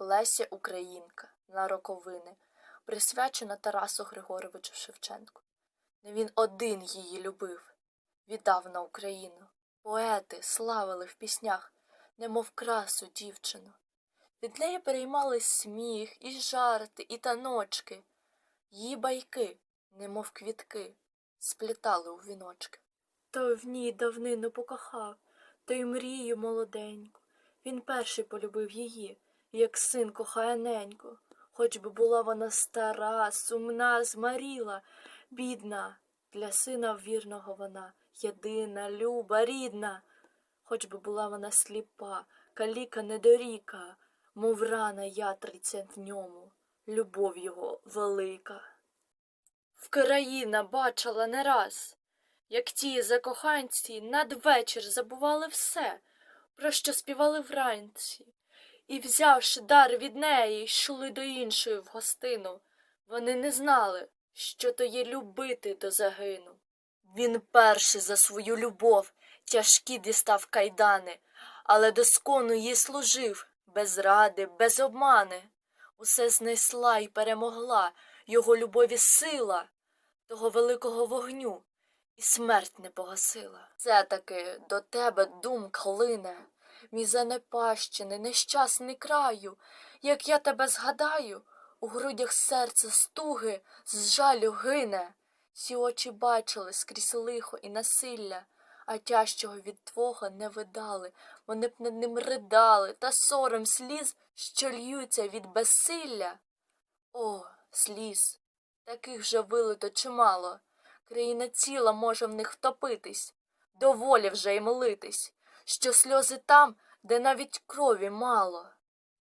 Леся Українка на роковини, присвячена Тарасу Григоровичу Шевченку. Не він один її любив, віддав на Україну. Поети славили в піснях, немов красу дівчину. Від неї переймали сміх, і жарти, і таночки. Її байки, немов квітки, сплітали у віночки. Той в ній давнину покохав, той мрію молоденьку. Він перший полюбив її, як син кохає неньку. Хоч би була вона стара, сумна, змаріла, бідна, для сина вірного вона, єдина, люба, рідна. Хоч би була вона сліпа, каліка недоріка, мов рана ятриця в ньому, любов його велика. Вкраїна бачила не раз, як ті закоханці надвечір забували все, про що співали вранці, і, взявши дар від неї, йшли до іншої в гостину. Вони не знали, що то є любити до загину. Він перший за свою любов тяжкі дістав кайдани, але доскону їй служив, без ради, без обмани. Усе знесла й перемогла його любові сила, того великого вогню, і смерть не погасила. Це таки до тебе думка лине, мій занепащений, нещасний краю, як я тебе згадаю, у грудях серце стуги з жалю гине. Всі очі бачили скрізь лихо і насилля, а тяжчого від твого не видали, вони б над ним ридали, та сором сліз, що льються від безсилля. О, сліз, таких вже вилито чимало. Країна ціла може в них втопитись, доволі вже й молитись, що сльози там, де навіть крові мало.